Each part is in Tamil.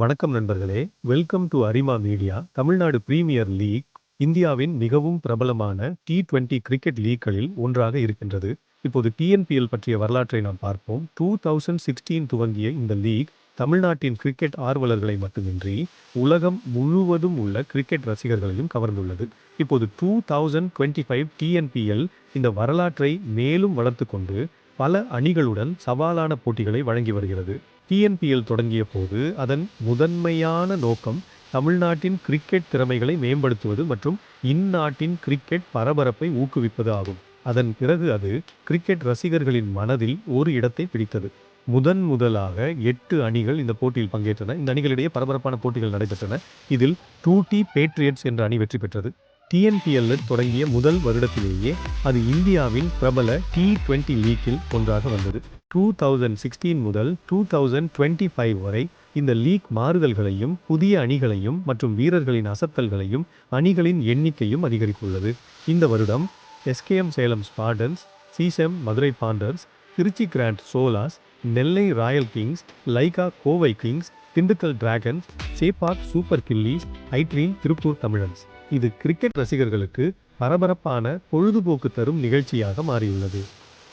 வணக்கம் நண்பர்களே. Welcome to Arima media Tamil Nadu premier league இந்தியாவின் மிகவும் பிரபலமான டி டுவெண்டி கிரிக்கெட் லீக்களில் ஒன்றாக இருக்கின்றது. இப்போது டிஎன்பிஎல் பற்றிய வரலாற்றை நாம் பார்ப்போம். டூ தௌசண்ட் சிக்ஸ்டீன் துவங்கிய இந்த லீக் தமிழ்நாட்டின் கிரிக்கெட் ஆர்வலர்களை மட்டுமின்றி உலகம் முழுவதும் உள்ள கிரிக்கெட் ரசிகர்களையும் கவர்ந்துள்ளது. இப்போது two thousand twenty five TNPL இந்த வரலாற்றை மேலும் வளர்த்து கொண்டு பல அணிகளுடன் சவாலான போட்டிகளை வழங்கி வருகிறது. டிஎன்பிஎல் தொடங்கிய போது அதன் முதன்மையான நோக்கம் தமிழ்நாட்டின் கிரிக்கெட் திறமைகளை மேம்படுத்துவது மற்றும் இந்நாட்டின் கிரிக்கெட் பரபரப்பை ஊக்குவிப்பது ஆகும். அதன் பிறகு அது கிரிக்கெட் ரசிகர்களின் மனதில் ஒரு இடத்தை பிடித்தது. முதன் முதலாக எட்டு அணிகள் இந்த போட்டியில் பங்கேற்றன. இந்த அணிகளிடையே பரபரப்பான போட்டிகள் நடைபெற்றன. இதில் டூ டி பேட்ரியட்ஸ் என்ற அணி வெற்றி பெற்றது. டிஎன்பிஎல் தொடங்கிய முதல் வருடத்திலேயே அது இந்தியாவின் பிரபல டி டுவெண்ட்டி லீக்கில் ஒன்றாக வந்தது. டூ தௌசண்ட் சிக்ஸ்டீன் முதல் டூ தௌசண்ட் டுவெண்ட்டி ஃபைவ் வரை இந்த லீக் மாறுதல்களையும் புதிய அணிகளையும் மற்றும் வீரர்களின் அசத்தல்களையும் அணிகளின் எண்ணிக்கையும் அதிகரித்துள்ளது. இந்த வருடம் SKM Salem Spartans Siechem Madurai Panthers Trichy Grand Cholas Nellai Royal Kings Lyca Kovai Kings Dindigul Dragons Chepauk Super Gillies iDream Tiruppur Tamizhans இது கிரிக்கெட் ரசிகர்களுக்கு பரபரப்பான பொழுதுபோக்கு தரும் நிகழ்ச்சியாக மாறியுள்ளது.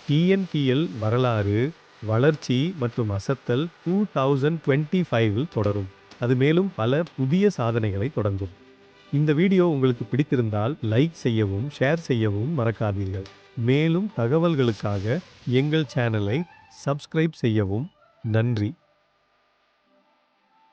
டிஎன்பிஎல் வரலாறு வளர்ச்சி மற்றும் அசத்தல் டூ தௌசண்ட் டுவெண்ட்டி ஃபைவில் தொடரும். அது மேலும் பல புதிய சாதனைகளை தொடங்கும். இந்த வீடியோ உங்களுக்கு பிடித்திருந்தால் லைக் செய்யவும் ஷேர் செய்யவும் மறக்காதீர்கள். மேலும் தகவல்களுக்காக எங்கள் சேனலை சப்ஸ்கிரைப் செய்யவும் நன்றி.